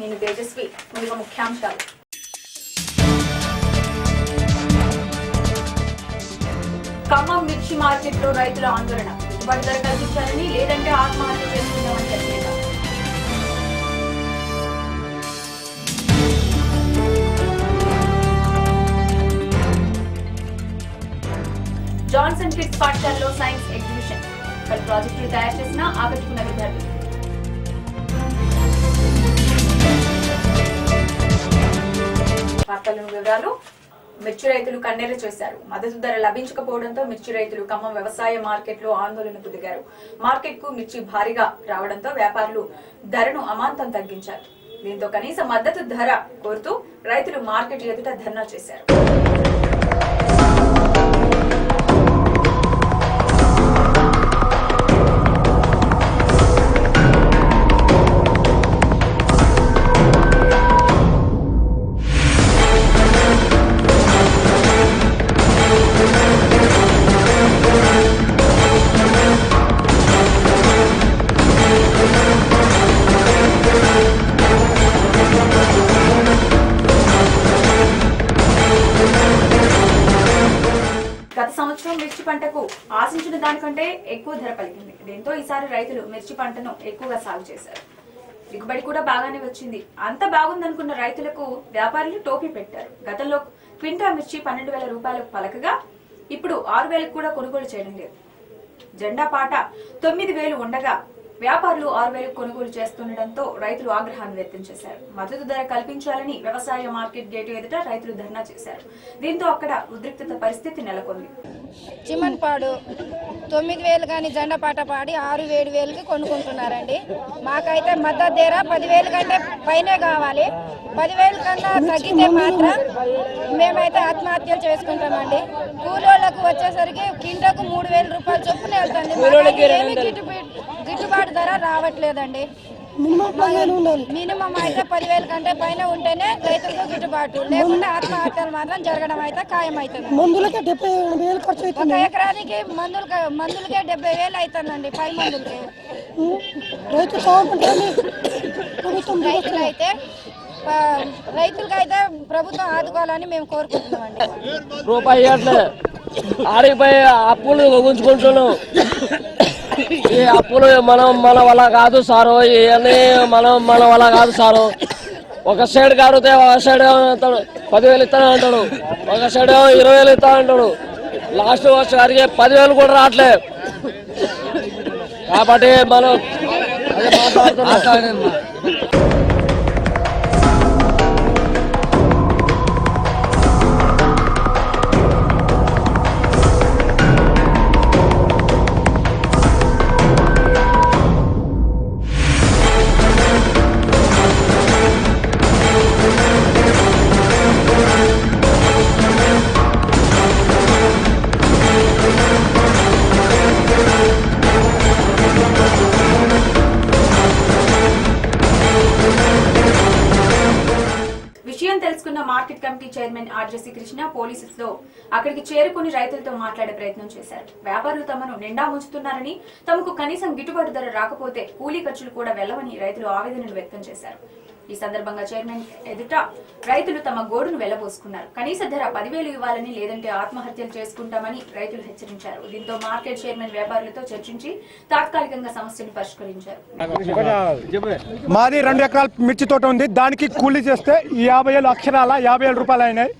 నేను తేజస్వి ముందుగా ముఖ్యాంశాలు. ఖమ్మం మిర్చి మార్కెట్లో రైతుల ఆందోళన. గిట్టుబాటు ధర కల్పించాలని లేదంటే ఆత్మహత్య చేసుకుందామని హెచ్చరిక జాన్సన్ కిడ్స్ పాఠశాలలో సైన్స్ ఎగ్జిబిషన్. పలు ప్రాజెక్టులు తయారు చేసిన ఆకట్టుకున్న విద్యార్థులు. వార్తలను వివరాలు. మిర్చి రైతులు కన్నెర చేశారు. మద్దతు ధర లభించకపోవడంతో మిర్చి రైతులు ఖమ్మం వ్యవసాయ మార్కెట్లో ఆందోళనకు దిగారు. మార్కెట్కు మిర్చి భారీగా రావడంతో వ్యాపారులు ధరను అమాంతం తగ్గించారు. దీంతో కనీస మద్దతు ధర కోరుతూ రైతులు మార్కెట్ ఎదుట ధర్నా చేశారు. ఆశించిన ఎక్కువ ధర పలికింది. దీంతో ఈసారి రైతులు మిర్చి పంటను ఎక్కువగా సాగు చేశారు. దిగుబడి కూడా బాగానే వచ్చింది. అంత బాగుందనుకున్న రైతులకు వ్యాపారులు టోపీ పెట్టారు. గతంలో క్వింటా మిర్చి పన్నెండు వేల రూపాయలకు పలకగా ఇప్పుడు ఆరు వేలకు కూడా కొనుగోలు చేయడం లేదు. జెండా పాట తొమ్మిది వేలు ఉండగా వ్యాపారులు ఆరు వేలకు కొనుగోలు చేస్తుండటంతో రైతులు ఆగ్రహాన్ని వ్యక్తం చేశారు. మద్దతు ధర కల్పించాలని వ్యవసాయ మార్కెట్ గేటు ఎదుట రైతులు ధర్నా చేశారు. దీంతో అక్కడ ఉద్రిక్తత పరిస్థితి నెలకొంది. చిమన్పాడు తొమ్మిది వేలు కానీ జెండా పాట పాడి ఆరు ఏడు వేలకి కొనుక్కుంటున్నారండి. మాకైతే మద్దతు ధర పదివేలు కంటే పైనే కావాలి. పదివేలు కన్నా తగ్గితే మాత్రం మేమైతే ఆత్మహత్యలు చేసుకుంటామండి. కూలోళ్ళకు వచ్చేసరికి కింటకు మూడు వేల రూపాయలు చొప్పున వెళ్తుంది. గిట్టుబాటు ధర రావట్లేదండి. మినిమం అయితే పదివేల కంటే పైన ఉంటేనే రైతులకు గిట్టుబాటు. లేకుంటే ఆత్మహత్యలు మాత్రం జరగడం అయితే ఖాయం అవుతుంది మందులకే డెబ్బై ఎనభై వేలు ఖర్చు అవుతుంది ఒక ఎకరానికి మందులు మందులకే డెబ్బై వేలు అవుతుందండి పై మందులకి. రైతు రైతులు అయితే రైతులకి అయితే ప్రభుత్వం ఆదుకోవాలని మేము కోరుకుంటున్నామండి. రూపాయి అప్పులు ఉంచుకుంటున్నాం ఈ అప్పులు మనం మన వల్ల కాదు సారు. ఇవన్నీ మనం మన వల్ల కాదు సారు. ఒక సైడ్ కాడితే ఒక సైడ్ ఏమో అంటాడు. పదివేలు ఇస్తాను అంటాడు. ఒక సైడ్ ఏమో ఇరవై వేలు ఇస్తా అంటాడు. లాస్ట్ వచ్చేసరికి పదివేలు కూడా రావట్లే. కాబట్టి మనం మాట్లాడుతున్నాం. పోలీసులతో అక్కడికి చేరుకుని రైతులతో మాట్లాడే ప్రయత్నం చేశారు. వ్యాపారులు తమను నిండా ముంచుతున్నారని తమకు కనీసం గిట్టుబాటు ధర రాకపోతే కూలీ ఖర్చులు కూడా వెళ్ళవని రైతులు ఆవేదనలు వ్యక్తం చేశారు. ఈ సందర్భంగా చైర్మన్ ఎదుట రైతులు తమ గోడును వెళ్ళబోసుకున్నారు కనీస ధర పదివేలు ఇవ్వాలని లేదంటే ఆత్మహత్యలు చేసుకుంటామని రైతులు హెచ్చరించారు. దీంతో మార్కెట్ చైర్మన్ వ్యాపారులతో చర్చించి తాత్కాలికంగా సమస్యను పరిష్కరించారు. మాది రెండు ఎకరాల మిర్చి తోట ఉంది. దానికి కూలీ చేస్తే యాభై ఏళ్ళు అక్షరాల యాభై ఏడు రూపాయలు అయినాయి.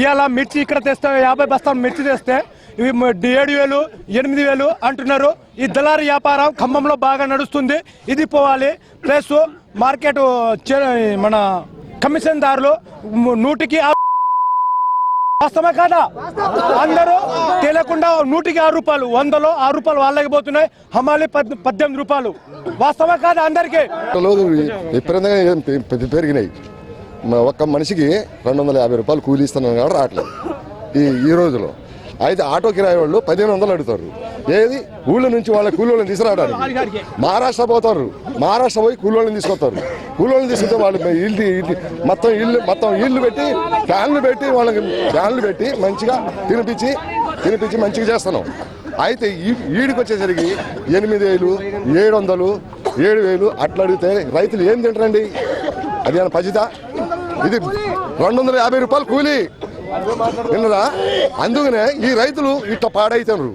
ఇవాళ మిర్చి ఇక్కడ తెస్తే యాభై బస్తాలు మిర్చి తెస్తే ఇవి ఏడు వేలు ఎనిమిది వేలు అంటున్నారు. ఈ దళారి వ్యాపారం ఖమ్మంలో బాగా నడుస్తుంది. ఇది పోవాలి. ప్లస్ మార్కెట్ మన కమిషన్ దారులు నూటికి వాస్తవమే కాదా? అందరూ తెలియకుండా నూటికి ఆరు రూపాయలు వందలో ఆరు రూపాయలు వాళ్ళకి పోతున్నాయి. హమాలి పద్దెనిమిది రూపాయలు. వాస్తవమే కాదా అందరికీ? విపరీతంగా పెరిగినాయి. ఒక్క మనిషికి రెండు వందల యాభై రూపాయలు కూలీ ఇస్తున్నాం కాబట్టి రావట్లేదు. ఈ ఈ రోజులో. అయితే ఆటో కిరాయి వాళ్ళు పదిహేను వందలు అడుగుతారు. ఏది? ఊళ్ళో నుంచి వాళ్ళ కూలీలను తీసుకురావడానికి. మహారాష్ట్ర పోతారు. మహారాష్ట్ర పోయి కూలీలను తీసుకొస్తారు. కూలీలను తీసుకొస్తే వాళ్ళు ఇల్లు ఇల్లు మొత్తం ఇల్లు మొత్తం ఇల్లు పెట్టి ఫ్యాన్లు పెట్టి వాళ్ళకి ఫ్యాన్లు పెట్టి మంచిగా తినిపించి తినిపించి మంచిగా చేస్తున్నాం. అయితే ఈ ఈడికి వచ్చేసరికి ఎనిమిది వేలు ఏడు వందలు ఏడు వేలు అట్లా అడిగితే రైతులు ఏం తింటారండి? అది పజిత? ఇది రెండు వందల యాభై రూపాయలు కూలి. విన్నరా అందుకనే ఈ రైతులు ఇట్లా పాడైతున్నారు.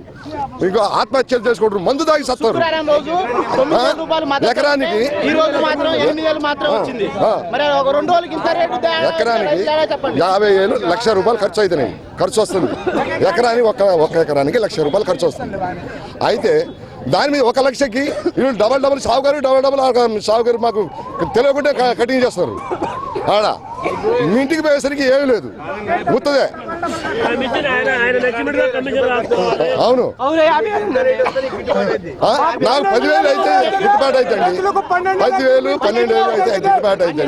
ఇంకా ఆత్మహత్యలు చేసుకుంటారు. మందు దాగి సత్తారు. ఎకరానికి? ఎకరానికి యాభై వేలు లక్ష రూపాయలు ఖర్చు అవుతున్నాయి ఖర్చు వస్తుంది. ఎకరానికి ఒక ఒక ఎకరానికి లక్ష రూపాయలు ఖర్చు వస్తుంది. అయితే దాని మీద ఒక లక్షకి వీళ్ళు డబల్ డబల్ సాగుగారు డబల్ డబల్ సాగుగారు మాకు తెలియకుండా కటింగ్ చేస్తారు. ఆడ. మీ ఇంటికి పోయేసరికి ఏమీ లేదు. గుర్తుదే? అవును. నాకు పదివేలు అయితే గిట్టుబాటు అయితే అండి పదివేలు పన్నెండు వేలు అయితే గిట్టుబాటు అయితే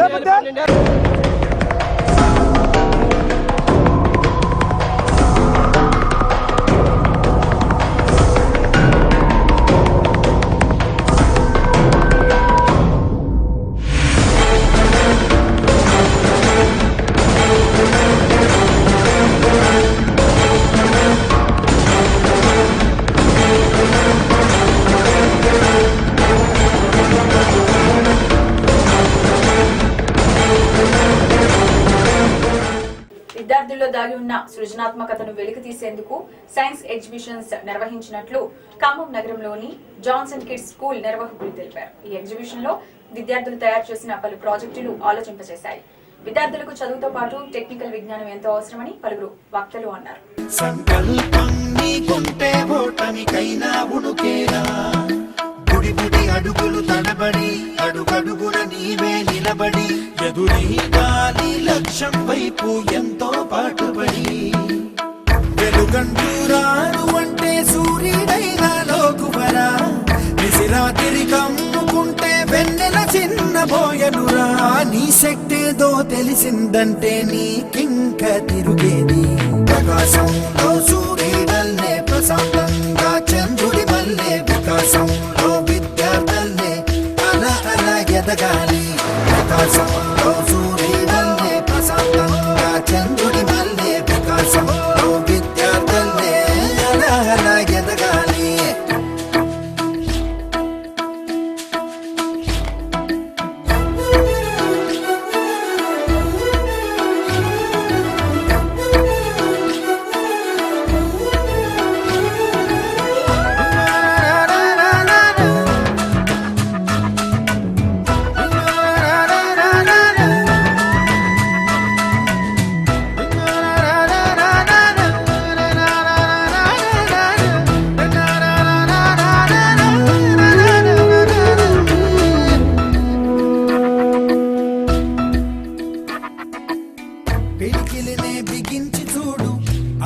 సైన్స్ ఎగ్జిబిషన్స్ నిర్వహించినట్లు ఖమ్మం నగరంలోని జాన్సన్ కిడ్స్ స్కూల్ నిర్వాహకులు తెలిపారు. ఈ ఎగ్జిబిషన్లో విద్యార్థులు తయారు చేసిన పలు ప్రాజెక్టులు ఆలోచింపజేశాయి. విద్యార్థులకు చదువుతో పాటు టెక్నికల్ విజ్ఞానం ఎంతో అవసరమని పలువురు వక్తలు అన్నారు. సంకల్పం నీకుంటే ఓటమికైనా ఉడుకేరా. అడుగులు తడబడి అడుగడుగున నీవే నిలబడి. ఎదురై గాలి లక్ష్యం వైపు ఎంతో పాటుపడి. వెలుగంటూ రాను అంటే సూర్యుడైనా లోకువరా. విసిరాతిరి కమ్ముకుంటే వెన్నెల చిన్న చిన్నబోయనురా నీ శక్తేదో తెలిసిందంటే నీకింక తిరుగేది. ప్రకాశంలో సూర్యుడల్లే ప్రశాంతంగా చంద్రుడి వల్లే ప్రకాశంలో విద్యార్థుల్లే అలా అలా ఎదగాలి. ప్రకాశంలో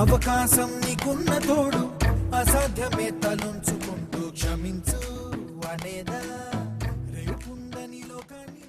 అవకాశం నీకున్న తోడు అసాధ్యమే తలుంచుకుంటూ క్షమించు అనేదా రేపుందని లోకాన్ని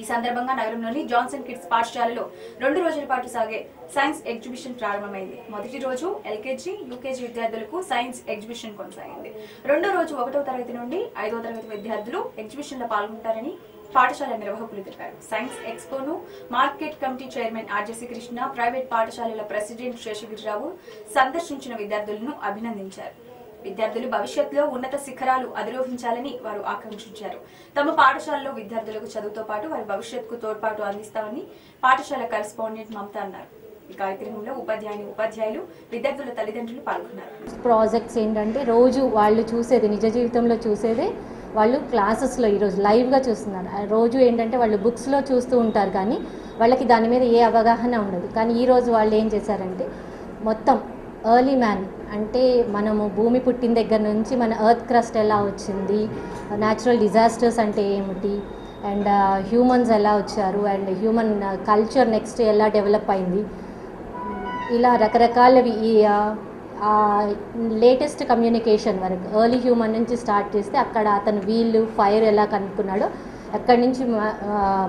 ఈ సందర్భంగా నగరంలోని జాన్సన్ కిడ్స్ పాఠశాలలో రెండు రోజుల పాటు సాగే సైన్స్ ఎగ్జిబిషన్ ప్రారంభమైంది. మొదటి రోజు ఎల్కేజీ యూకేజీ విద్యార్థులకు సైన్స్ ఎగ్జిబిషన్ కొనసాగింది. రెండో రోజు ఒకటో తరగతి నుండి ఐదో తరగతి విద్యార్థులు ఎగ్జిబిషన్లో పాల్గొంటారని పాఠశాల నిర్వాహకులు తెలిపారు. Science ఎక్స్పోను market committee chairman RJC Krishna private పాఠశాలల ప్రెసిడెంట్ శేషగిరిరావు సందర్శించిన విద్యార్థులను అభినందించారు. విద్యార్థులు భవిష్యత్తులో ఉన్నత శిఖరాలు అధిరోహించాలని వారు ఆకాంక్షించారు. తమ పాఠశాలలో విద్యార్థులకు చదువుతో పాటు వారి భవిష్యత్తుకు తోడ్పాటు అందిస్తామని పాఠశాల కరెస్పాండెంట్ మమత అన్నారు. ఈ కార్యక్రమంలో ఉపాధ్యాయుని ఉపాధ్యాయులు విద్యార్థుల తల్లిదండ్రులు పాల్గొన్నారు. ప్రాజెక్ట్స్ ఏంటంటే రోజు వాళ్ళు చూసేది నిజ జీవితంలో చూసేదే వాళ్ళు క్లాసెస్లో ఈరోజు లైవ్గా చూస్తున్నారు. రోజు ఏంటంటే వాళ్ళు బుక్స్లో చూస్తూ ఉంటారు కానీ వాళ్ళకి దాని మీద ఏ అవగాహన ఉండదు. కానీ ఈరోజు వాళ్ళు ఏం చేశారంటే మొత్తం ఎర్లీ మ్యాన్ అంటే మనము భూమి పుట్టిన దగ్గర నుంచి మన ఎర్త్ క్రస్ట్ ఎలా వచ్చింది న్యాచురల్ డిజాస్టర్స్ అంటే ఏమిటి అండ్ హ్యూమన్స్ ఎలా వచ్చారు అండ్ హ్యూమన్ కల్చర్ నెక్స్ట్ ఎలా డెవలప్ అయింది. ఇలా రకరకాలవి ఈ లేటెస్ట్ కమ్యూనికేషన్ వరకు. ఎర్లీ హ్యూమన్ నుంచి స్టార్ట్ చేస్తే అక్కడ అతను వీళ్ళు ఫైర్ ఎలా కనుక్కున్నాడో అక్కడి నుంచి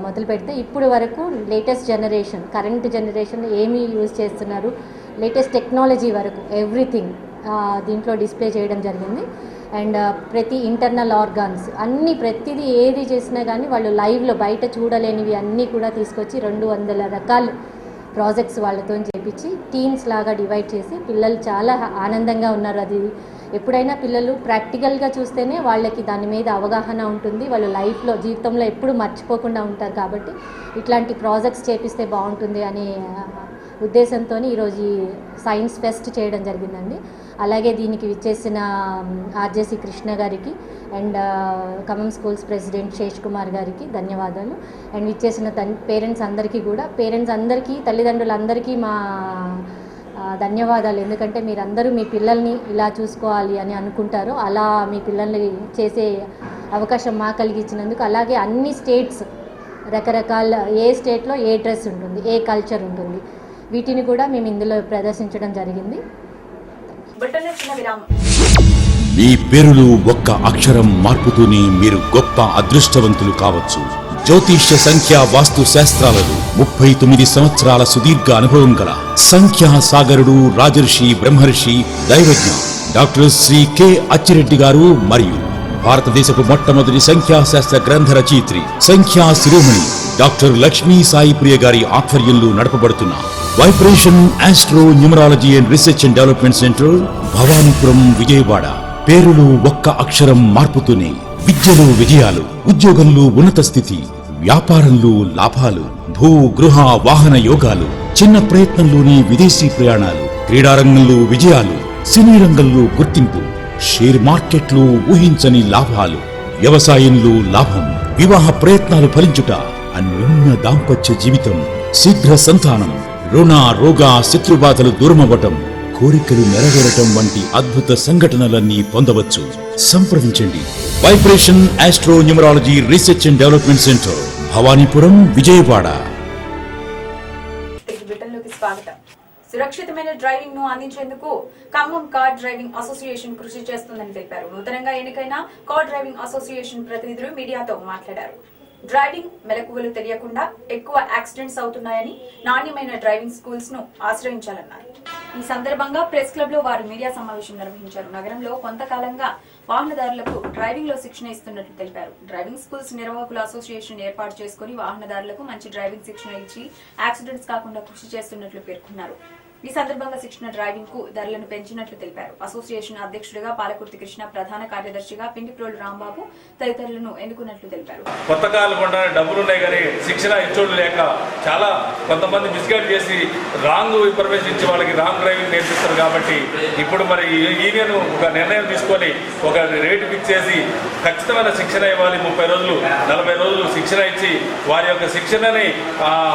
మొదలు పెడితే ఇప్పుడు వరకు లేటెస్ట్ జనరేషన్ కరెంట్ జనరేషన్ ఏమి యూజ్ చేస్తున్నారు? లేటెస్ట్ టెక్నాలజీ వరకు ఎవ్రీథింగ్ దీంట్లో డిస్ప్లే చేయడం జరిగింది. అండ్ ప్రతి ఇంటర్నల్ ఆర్గాన్స్ అన్ని ప్రతిదీ ఏది చేసినా కానీ వాళ్ళు లైవ్లో బయట చూడలేనివి అన్నీ కూడా తీసుకొచ్చి రెండు వందల రకాలు ప్రాజెక్ట్స్ వాళ్ళతో చేపించి టీమ్స్ లాగా డివైడ్ చేసి పిల్లలు చాలా ఆనందంగా ఉన్నారు. అది ఎప్పుడైనా పిల్లలు ప్రాక్టికల్గా చూస్తేనే వాళ్ళకి దాని మీద అవగాహన ఉంటుంది. వాళ్ళు లైఫ్లో జీవితంలో ఎప్పుడు మర్చిపోకుండా ఉంటారు కాబట్టి ఇట్లాంటి ప్రాజెక్ట్స్ చేపిస్తే బాగుంటుంది అనే ఉద్దేశంతో ఈరోజు సైన్స్ ఫెస్ట్ చేయడం జరిగిందండి. అలాగే దీనికి విచ్చేసిన ఆర్జేసి కృష్ణ గారికి and Khammam schools president Sesh Kumar గారికి ధన్యవాదాలు. అండ్ విచ్చేసిన తన్ పేరెంట్స్ అందరికీ కూడా పేరెంట్స్ అందరికీ తల్లిదండ్రులందరికీ మా ధన్యవాదాలు. ఎందుకంటే మీరందరూ మీ పిల్లల్ని ఇలా చూసుకోవాలి అని అనుకుంటారో అలా మీ పిల్లల్ని చేసే అవకాశం మా కలిగించినందుకు అలాగే అన్ని స్టేట్స్ రకరకాల ఏ స్టేట్లో ఏ డ్రెస్ ఉంటుంది ఏ కల్చర్ ఉంటుంది వీటిని కూడా మేము ఇందులో ప్రదర్శించడం జరిగింది. చిన్న విరామం. మీ పేరులో ఒక్క అక్షరం మార్పుతూనే మీరు గొప్ప అదృష్టవంతులు కావచ్చు. జ్యోతిష్య సంఖ్యా వాస్తు శాస్త్రాలలో ముప్పై తొమ్మిది సంవత్సరాల సుదీర్ఘ అనుభవం గల సంఖ్యా సాగరుడు రాజర్షి బ్రహ్మర్షి దైవజ్ఞ డాక్టర్ శ్రీ కె. అచ్చిరెడ్డి గారు మరియు భారతదేశపు మొట్టమొదటి సంఖ్యాశాస్త్ర గ్రంథ రచయిత్రి సంఖ్యా శిరోమణి డాక్టర్ లక్ష్మీ సాయి ప్రియ గారి ఆధ్వర్యంలో నడపబడుతున్న vibration astro numerology and research and development centre Bhavanipuram Vijayawada పేరులో ఒక్క అక్షరం మార్పుతూనే విద్యలో విజయాలు ఉద్యోగంలో ఉన్నత స్థితి వ్యాపారంలో లాభాలు భూ గృహ వాహన యోగాలు చిన్న ప్రయత్నంలోనే విదేశీ ప్రయాణాలు క్రీడారంగంలో విజయాలు సినీ రంగంలో గుర్తింపు షేర్ మార్కెట్లో ఊహించని లాభాలు వ్యవసాయంలో లాభం వివాహ ప్రయత్నాలు ఫలించుట అన్యోన్య దాంపత్య జీవితం శీఘ్ర సంతానం. రుణ రోగ శత్రుబాధలు దూరమవ్వటం కోరికలు నెరవేరటం వంటి అద్భుత సంఘటనలన్నీ పొందవచ్చు. సంప్రదించండి. Vibration astro numerology research and development centre Bhavanipuram Vijayawada. సురక్షితమైన డ్రైవింగ్ను అందించేందుకు ఖమ్మం కార్ డ్రైవింగ్ అసోసియేషన్ కృషి చేస్తుందని తెలిపారు. నూతనంగా ఎన్నికైన కార్ డ్రైవింగ్ అసోసియేషన్ ప్రతినిధులు మీడియాతో మాట్లాడారు. డ్రైవింగ్ మెలకువలు తెలియకుండా ఎక్కువ యాక్సిడెంట్స్ అవుతున్నాయని నాణ్యమైన డ్రైవింగ్ స్కూల్స్ను ఆశ్రయించాలన్నారు. ఈ సందర్భంగా ప్రెస్ క్లబ్లో వారు మీడియా సమావేశం నిర్వహించారు. నగరంలో కొంతకాలంగా వాహనదారులకు డ్రైవింగ్లో శిక్షణ ఇస్తున్నట్లు తెలిపారు. డ్రైవింగ్ స్కూల్స్ నిర్వాహకుల అసోసియేషన్ ఏర్పాటు చేసుకుని వాహనదారులకు మంచి డ్రైవింగ్ శిక్షణ ఇచ్చి యాక్సిడెంట్స్ కాకుండా కృషి చేస్తున్నట్లు పేర్కొన్నారు. ఈ సందర్భంగా శిక్షణ డ్రైవింగ్కు ధరలను పెంచినట్లు తెలిపారు. అసోసియేషన్ అధ్యక్షుడిగా పాలకుర్తి కృష్ణ ప్రధాన కార్యదర్శిగా పిండిప్రోలు రాంబాబు తదితరులను ఎన్నుకున్నట్లు తెలిపారు. కొత్త కాలు కొనడానికి డబ్బులు ఉన్నాయి కానీ శిక్షణ ఇచ్చోడు లేక చాలా కొంతమంది మిస్గైడ్ చేసి రాంగ్ ఇన్ఫర్మేషన్ ఇచ్చి వాళ్ళకి రాంగ్ డ్రైవింగ్ నేర్పిస్తారు కాబట్టి ఇప్పుడు మరి ఈ యూనియన్ ఒక నిర్ణయం తీసుకొని ఒక రేటు ఫిక్స్ చేసి ఖచ్చితమైన శిక్షణ ఇవ్వాలి. ముప్పై రోజులు నలభై రోజులు శిక్షణ ఇచ్చి వారి యొక్క శిక్షణని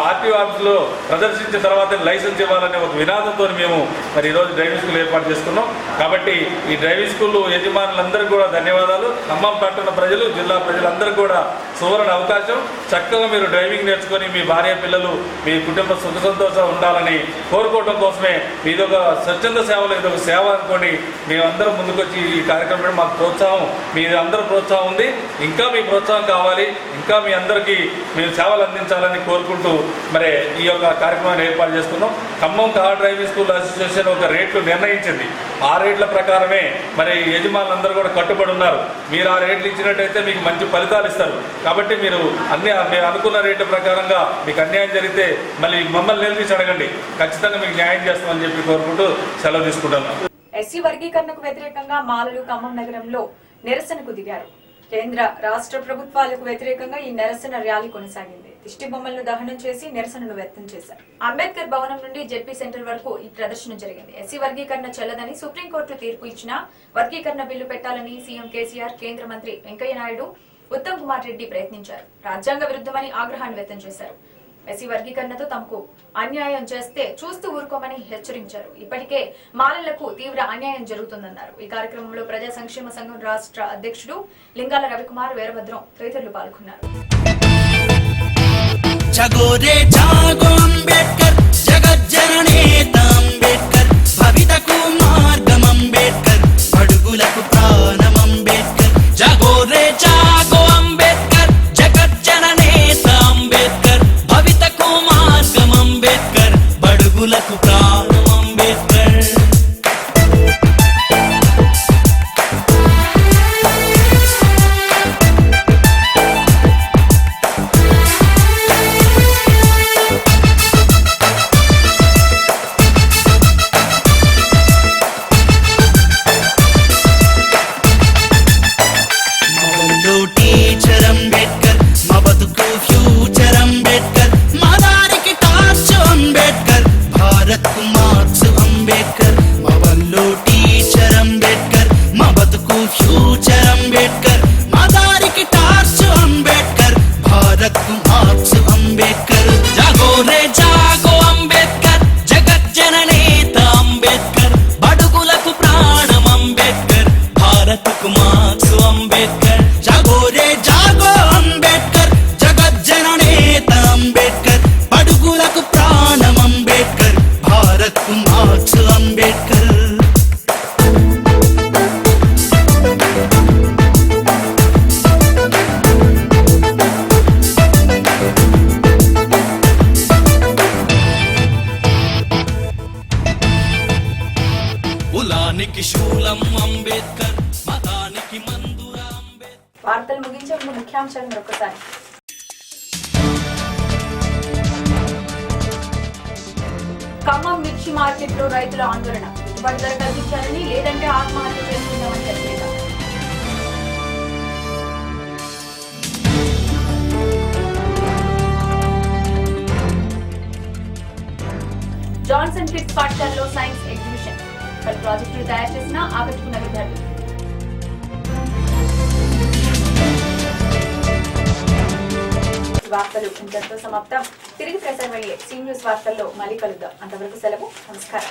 ఆర్టీఓ ఆఫీస్లో ప్రదర్శించిన తర్వాత లైసెన్స్ ఇవ్వాలనే ఒక వినాదంతో మేము మరి ఈరోజు డ్రైవింగ్ స్కూల్ ఏర్పాటు చేసుకున్నాం. కాబట్టి ఈ డ్రైవింగ్ స్కూల్ యజమానులందరికీ కూడా ధన్యవాదాలు. ఖమ్మం పట్టణ ప్రజలు జిల్లా ప్రజలందరికీ కూడా సువర్ణ అవకాశం. చక్కగా మీరు డ్రైవింగ్ నేర్చుకొని మీ భార్య పిల్లలు మీ కుటుంబ సుఖ సంతోషం ఉండాలని కోరుకోవడం కోసమే మీదొక స్వచ్ఛంద సేవలు ఇదొక సేవ అనుకోండి. మేమందరం ముందుకొచ్చి ఈ కార్యక్రమం మాకు ప్రోత్సాహం. మీ అందరూ ప్రోత్సాహం ఉంది. ఇంకా మీ ప్రోత్సాహం కావాలి. ఇంకా మీ అందరికీ మేము సేవలు అందించాలని కోరుకుంటూ మరి ఈ యొక్క కార్యక్రమాన్ని ఏర్పాటు చేసుకున్నాం. Khammam car driving school association ఒక రేట్లు నిర్ణయించింది. ఆ రేట్ల ప్రకారమే మరి యజమానులందరూ కూడా కట్టుబడి ఉన్నారు. మీరు ఆ రేట్లు ఇచ్చినట్టయితే మీకు మంచి ఫలితాలు ఇస్తారు. కాబట్టి మీరు అన్ని మీరు అనుకున్న రేట్ల ప్రకారంగా మీకు అన్యాయం జరిగితే మళ్ళీ మమ్మల్ని నిలదీసి అడగండి. ఖచ్చితంగా మీకు న్యాయం చేస్తామని చెప్పి కోరుకుంటూ సెలవు తీసుకుంటున్నాం. ఎస్సీ వర్గీకరణకు వ్యతిరేకంగా మాలలు ఖమ్మం నగరంలో నిరసనకు దిగారు. కేంద్ర రాష్ట్ర ప్రభుత్వాలకు వ్యతిరేకంగా ఈ నిరసన ర్యాలీ కొనసాగింది. దిష్టి బొమ్మలను దహనం చేసి నిరసనను వ్యక్తం చేశారు. అంబేద్కర్ భవనం నుండి జెడ్పీ సెంటర్ వరకు ఈ ప్రదర్శన జరిగింది. ఎస్సీ వర్గీకరణ చెల్లదని సుప్రీంకోర్టు తీర్పు ఇచ్చినా వర్గీకరణ బిల్లు పెట్టాలని సీఎం కేసీఆర్ కేంద్ర మంత్రి వెంకయ్య నాయుడు ఉత్తమ్ కుమార్ రెడ్డి ప్రయత్నించారు. రాజ్యాంగ విరుద్ధమని ఆగ్రహాన్ని వ్యక్తం చేశారు. ఎస్సీ వర్గీకరణతో తమకు అన్యాయం చేస్తే చూస్తూ ఊరుకోమని హెచ్చరించారు. ఇప్పటికే మాలలకు తీవ్ర అన్యాయం జరుగుతుందన్నారు. ఈ కార్యక్రమంలో ప్రజా సంక్షేమ సంఘం రాష్ట్ర అధ్యక్షుడు లింగాల రవికుమార్ వీరభద్రం తదితరులు పాల్గొన్నారు. జగోరే జాగో అంబేద్కర్ జగజ్జననేత అంబేద్కర్ భవితకు మార్గం అంబేద్కర్ అడుగులకు ప్రాణం అంబేద్కర్. జగోరే ఖమ్మం మిర్చి మార్కెట్లో రైతుల ఆందోళన. గిట్టుబాటు ధర కల్పించాలని లేదంటే ఆత్మహత్య చేసుకుందామని తెలియదు జాన్సన్ కిడ్స్ పాఠశాలలో సైన్స్ ఎగ్జిబిషన్. పలు ప్రాజెక్టులు తయారు చేసిన ఆకట్టుకున్న విద్యార్థులు. వార్తలు ఇంతటితో సమాప్తం. తిరిగి ప్రసారమయ్యే సీ న్యూస్ వార్తల్లో మళ్ళీ కలుద్దాం. అంతవరకు సెలవు. నమస్కారం.